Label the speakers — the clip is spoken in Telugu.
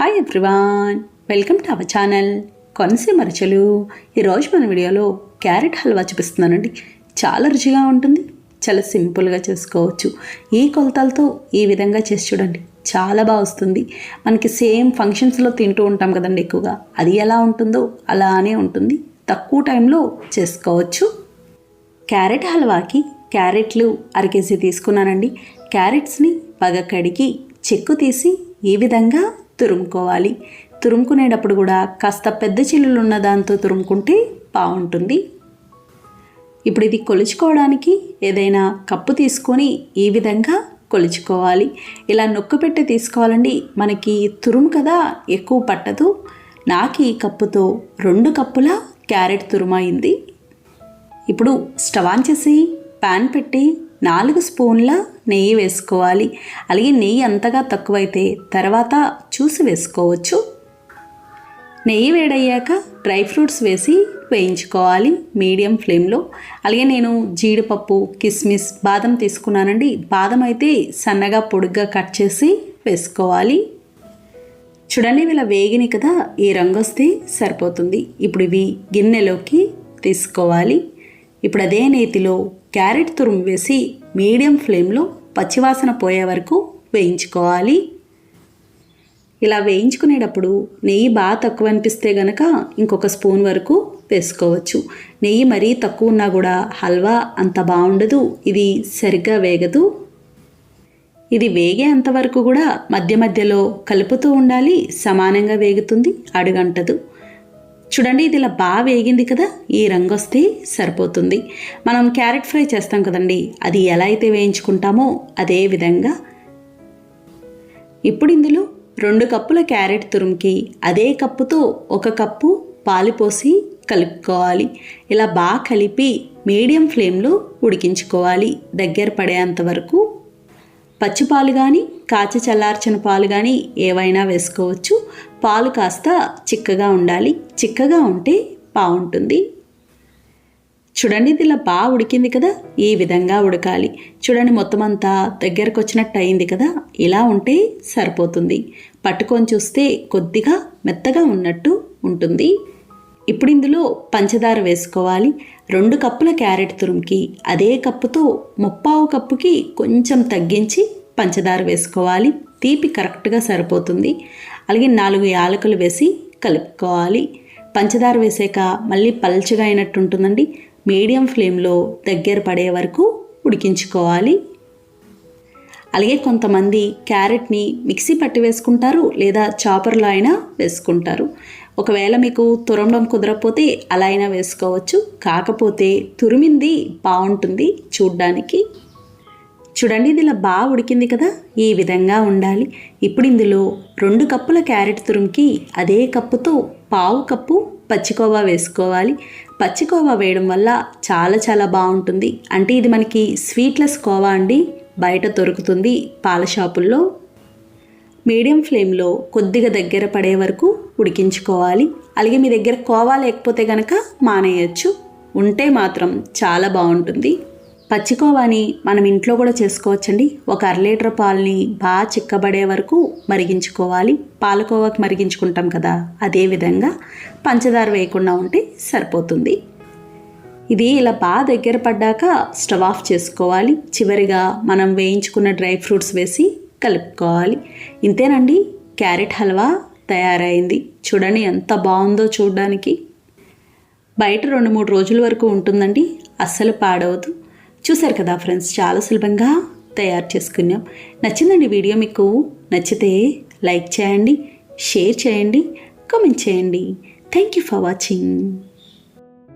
Speaker 1: Hi everyone welcome to our channel Konaseema రచలు ఈరోజు మన వీడియోలో క్యారెట్ హల్వా చూపిస్తున్నానండి. చాలా రుచిగా ఉంటుంది చాలా సింపుల్గా చేసుకోవచ్చు. ఈ కొలతలతో ఈ విధంగా చేసి చూడండి చాలా బాగా వస్తుంది. మనకి సేమ్ ఫంక్షన్స్లో తింటూ ఉంటాం కదండి ఎక్కువగా. అది ఎలా ఉంటుందో అలానే ఉంటుంది. తక్కువ టైంలో చేసుకోవచ్చు. క్యారెట్ హల్వాకి క్యారెట్లు అర కేజీ తీసుకున్నానండి. క్యారెట్స్ని బాగా కడిగి చెక్కు తీసి ఈ విధంగా తురుముకోవాలి. తురుముకునేటప్పుడు కూడా కాస్త పెద్ద చిల్లులు ఉన్న దాంతో తురుముకుంటే బాగుంటుంది. ఇప్పుడు ఇది కొలుచుకోవడానికి ఏదైనా కప్పు తీసుకొని ఈ విధంగా కొలుచుకోవాలి. ఇలా నొక్కు పెట్టి తీసుకోవాలండి. మనకి తురుము కదా ఎక్కువ పట్టదు. నాకు ఈ కప్పుతో రెండు కప్పుల క్యారెట్ తురుమైంది ఇప్పుడు స్టవ్ ఆన్ చేసి ప్యాన్ పెట్టి నాలుగు స్పూన్ల నెయ్యి వేసుకోవాలి. అలాగే నెయ్యి అంతగా తక్కువైతే తర్వాత చూసి వేసుకోవచ్చు. నెయ్యి వేడయ్యాక డ్రై ఫ్రూట్స్ వేసి వేయించుకోవాలి మీడియం ఫ్లేమ్లో. అలాగే నేను జీడిపప్పు కిస్మిస్ బాదం తీసుకున్నానండి. బాదం అయితే సన్నగా పొడుగ్గా కట్ చేసి వేసుకోవాలి. చూడండి ఇలా వేగిని కదా ఈ రంగు వస్తే సరిపోతుంది. ఇప్పుడు ఇవి గిన్నెలోకి తీసుకోవాలి. ఇప్పుడు అదే నేతిలో క్యారెట్ తురుము వేసి మీడియం ఫ్లేమ్లో పచ్చివాసన పోయే వరకు వేయించుకోవాలి. ఇలా వేయించుకునేటప్పుడు నెయ్యి బాగా తక్కువ అనిపిస్తే గనక ఇంకొక స్పూన్ వరకు వేసుకోవచ్చు. నెయ్యి మరీ తక్కువ ఉన్నా కూడా హల్వా అంత బాగుండదు ఇది సరిగ్గా వేగదు. ఇది వేగే అంతవరకు కూడా మధ్య మధ్యలో కలుపుతూ ఉండాలి సమానంగా వేగుతుంది అడుగంటదు. చూడండి ఇది ఇలా బాగా వేగింది కదా ఈ రంగు వస్తే సరిపోతుంది. మనం క్యారెట్ ఫ్రై చేస్తాం కదండి అది ఎలా అయితే వేయించుకుంటామో అదే విధంగా. ఇప్పుడు ఇందులో రెండు కప్పుల క్యారెట్ తురుముకి అదే కప్పుతో ఒక కప్పు పాలు పోసి కలుపుకోవాలి. ఇలా బాగా కలిపి మీడియం ఫ్లేమ్లో ఉడికించుకోవాలి. దగ్గర పడేంత వరకు పచ్చిపాలు కానీ కాచి చల్లార్చిన పాలు కానీ ఏవైనా వేసుకోవచ్చు. పాలు కాస్త చిక్కగా ఉండాలి. చిక్కగా ఉంటే బాగుంటుంది చూడండి ఇది ఇలా బాగా ఉడికింది కదా? ఈ విధంగా ఉడకాలి. చూడండి మొత్తం అంతా దగ్గరకు వచ్చినట్టు అయింది కదా? ఇలా ఉంటే సరిపోతుంది. పట్టుకొని చూస్తే కొద్దిగా మెత్తగా ఉన్నట్టు ఉంటుంది. ఇప్పుడు ఇందులో పంచదార వేసుకోవాలి. రెండు కప్పుల క్యారెట్ తురుముకి అదే కప్పుతో ముప్పావు కప్పుకి కొంచెం తగ్గించి పంచదార వేసుకోవాలి. తీపి కరెక్ట్గా సరిపోతుంది. అలాగే నాలుగు యాలకులు వేసి కలుపుకోవాలి. పంచదార వేసాక మళ్ళీ పల్చగా అయినట్టు ఉంటుందండి. మీడియం ఫ్లేమ్లో దగ్గర పడే వరకు ఉడికించుకోవాలి. అలాగే కొంతమంది క్యారెట్ని మిక్సీ పట్టి వేసుకుంటారు లేదా చాపర్లో అయినా వేసుకుంటారు. ఒకవేళ మీకు తురమడం కుదరకపోతే అలా అయినా వేసుకోవచ్చు. కాకపోతే తురిమింది బాగుంటుంది చూడ్డానికి. చూడండి ఇది ఇలా బాగా ఉడికింది కదా? ఈ విధంగా ఉండాలి. ఇప్పుడు ఇందులో రెండు కప్పుల క్యారెట్ తురుముకి అదే కప్పుతో పావు కప్పు పచ్చికోవా వేసుకోవాలి. పచ్చికోవా వేయడం వల్ల చాలా చాలా బాగుంటుంది. అంటే ఇది మనకి స్వీట్లెస్ కోవా అండి. బయట దొరుకుతుంది పాల షాపుల్లో. మీడియం ఫ్లేమ్లో కొద్దిగా దగ్గర పడే వరకు ఉడికించుకోవాలి. అలాగే మీ దగ్గర కోవా లేకపోతే కనుక మానేయచ్చు. ఉంటే మాత్రం చాలా బాగుంటుంది. పచ్చికోవాని మనం ఇంట్లో కూడా చేసుకోవచ్చండి. ఒక అర లీటర్ పాలని బాగా చిక్కబడే వరకు మరిగించుకోవాలి. పాలకోవాకి మరిగించుకుంటాం కదా అదే విధంగా పంచదార వేయకుండా ఉంటే సరిపోతుంది. ఇది ఇలా బాగా దగ్గర పడ్డాక స్టవ్ ఆఫ్ చేసుకోవాలి. చివరిగా మనం వేయించుకున్న డ్రై ఫ్రూట్స్ వేసి కలుపుకోవాలి. ఇంతేనండి. క్యారెట్ హల్వా తయారైంది. చూడండి ఎంత బాగుందో చూడడానికి. బయట రెండు మూడు రోజుల వరకు ఉంటుందండి. అస్సలు పాడవద్దు చూసారు కదా ఫ్రెండ్స్ చాలా సులభంగా తయారు చేసుకున్నాం. నచ్చిందండి వీడియో మీకు? నచ్చితే లైక్ చేయండి షేర్ చేయండి కామెంట్ చేయండి. Thank you for watching.